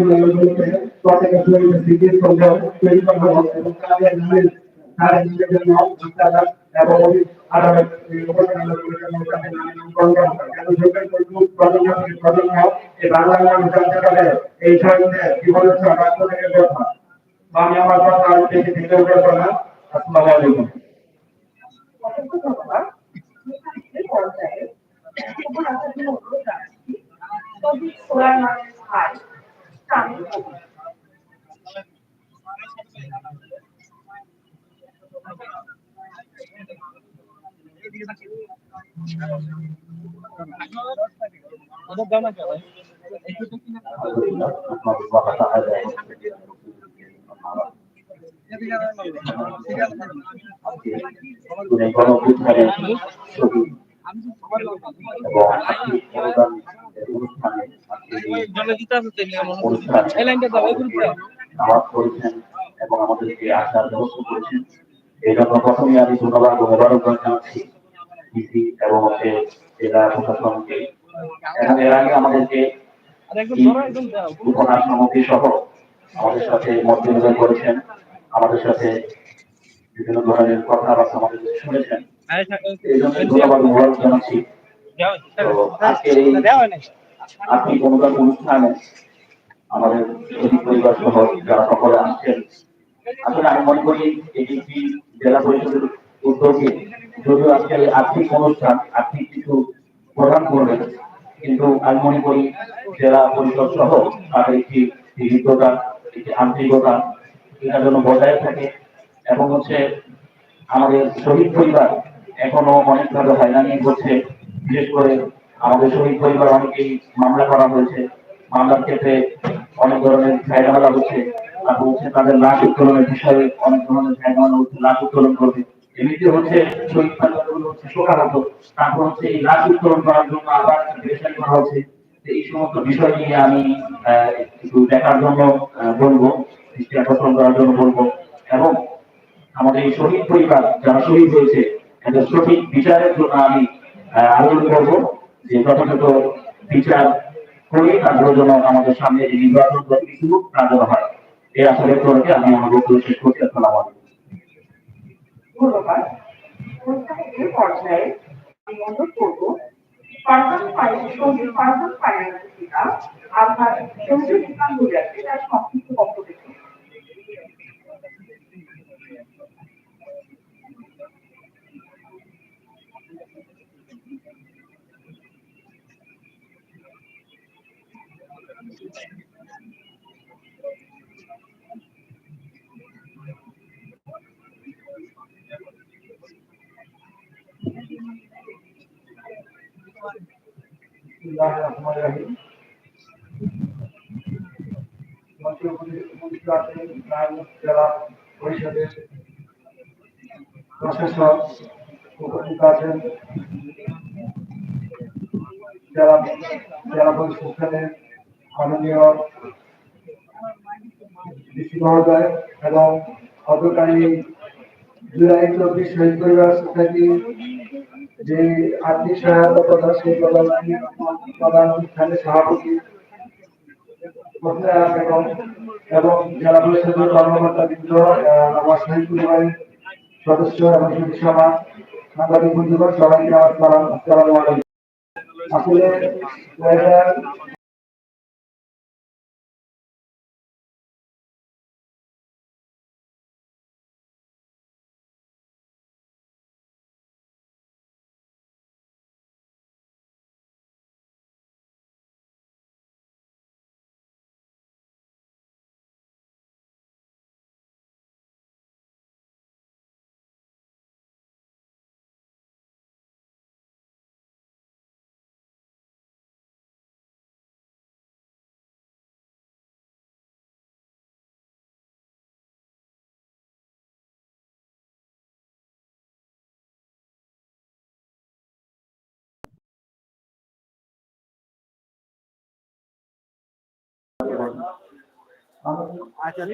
বিদ্যালয়গুলোতে প্রত্যেকের জন্য বিদ্যুৎ সংযোগ তৈরি করা হবে এবং তাদের নামের তাদের নিজের জন্য বাচ্চারা এবং আদালত উপকরণগুলোর জন্য তাদের নামে নামকরণ করা হবে যেন যোগের প্রজন্ম থেকে প্রজন্ম এই বাংলা নাম জানতে পারে এই ধরনের জীবনের রাজ্য থেকে কথা আমি আমার কথা আজ থেকে ভিডিও করব না আসসালামু আলাইকুম পর্যায়ে আসার জন্য অনুরোধ জানাচ্ছি তবে সোলার মানের গণঅভ্যুত্থানের ছবি এবং আর্থিক অনুদান অনুষ্ঠান নামাজ করেছেন এবং আমাদেরকে আসার ব্যবস্থা করেছেন। এই জন্য প্রথমে আমি ধন্যবাদ ও মোবারকবাদ জানাচ্ছি ডিসি এবং হচ্ছে জেলা প্রশাসনকে। এবং এর আগে আমাদেরকে উপহার সামগ্রী সহ আমাদের সাথে মত বিনিময় করেছেন। আমাদের সাথে বিভিন্ন ধরনের কথাবার্তা আমাদের শুনেছেন। এই জন্য ধন্যবাদ মোবারক জানাচ্ছি। আজকের এই আর্থিক অনুদান অনুষ্ঠানে আমাদের শহীদ পরিবার সহ যারা সকলে আসছেন, আসলে আমি মনে করি এটি একটি জেলা পরিষদের উদ্যোগে যদিও আজকে আর্থিক অনুষ্ঠান, আর্থিক কিছু প্রদান করবেন কিন্তু আমি মনে করি জেলা পরিষদ সহ তাদের একটি হৃদ্যতা একটি আন্তরিকতা এটা যেন বজায় থাকে এবং হচ্ছে আমাদের শহীদ পরিবার এখনও অনেকভাবে হয়রানি হচ্ছে বিশেষ করে আমাদের শহীদ পরিবার অনেকেই মামলা করা হয়েছে। মামলার ক্ষেত্রে অনেক ধরনের ঝামেলা হচ্ছে। তারপর হচ্ছে তাদের লাশ উত্তোলনের বিষয়ে অনেক ধরনের ঝামেলা হচ্ছে, লাশ উত্তোলন করবে। এমনিতে হচ্ছে শহীদ পরিবারগুলো হচ্ছে শোকাহত। তারপর হচ্ছে এই লাশ উত্তোলন করার জন্য আবার গ্রেফতারি করা হচ্ছে। এই সমস্ত বিষয় নিয়ে আমি একটু দেখার জন্য বলব দৃষ্টি আকর্ষণ করার জন্য বলব। এবং আমাদের এই শহীদ পরিবার যারা শহীদ হয়েছে, এদের সঠিক বিচারের জন্য আমি আবেদন করব। যে যথাযথ বিচার করে তারপরে যেন আমাদের সামনে যে নির্বাচন যত কিছু হয়। এই আশা ব্যক্ত আমি আমার শেষ করছি। আসসালামু ধন্যবাদ। পর্যায়ে আমি অনুরোধ করব পার্সন ফাইন্যান্স সংগীত পার্সন ফাইন্যান্স পিতা আপনার সঞ্জয় ইসলাম তার সংক্ষিপ্ত বক্তব্য জেলা পরিষদের প্রশাসক, উপস্থিত আছেন জেলা জেলা পরিষদের মাননীয় ডিসি মহোদয় এবং অগ্রকারী জুলাই চব্বিশ শহীদ পরিবার সোসাইটি যে আর্থিক সহায়তা প্রদান সেই প্রদান প্রদান স্থানে সভাপতি বেগম এবং জেলা পরিষদের কর্মকর্তা বৃন্দ আমার শহীদ পরিবারের সদস্য এবং সদস্য আমার সাংবাদিক বন্ধুগণ, সবাইকে আমার আসলে 啊，阿杰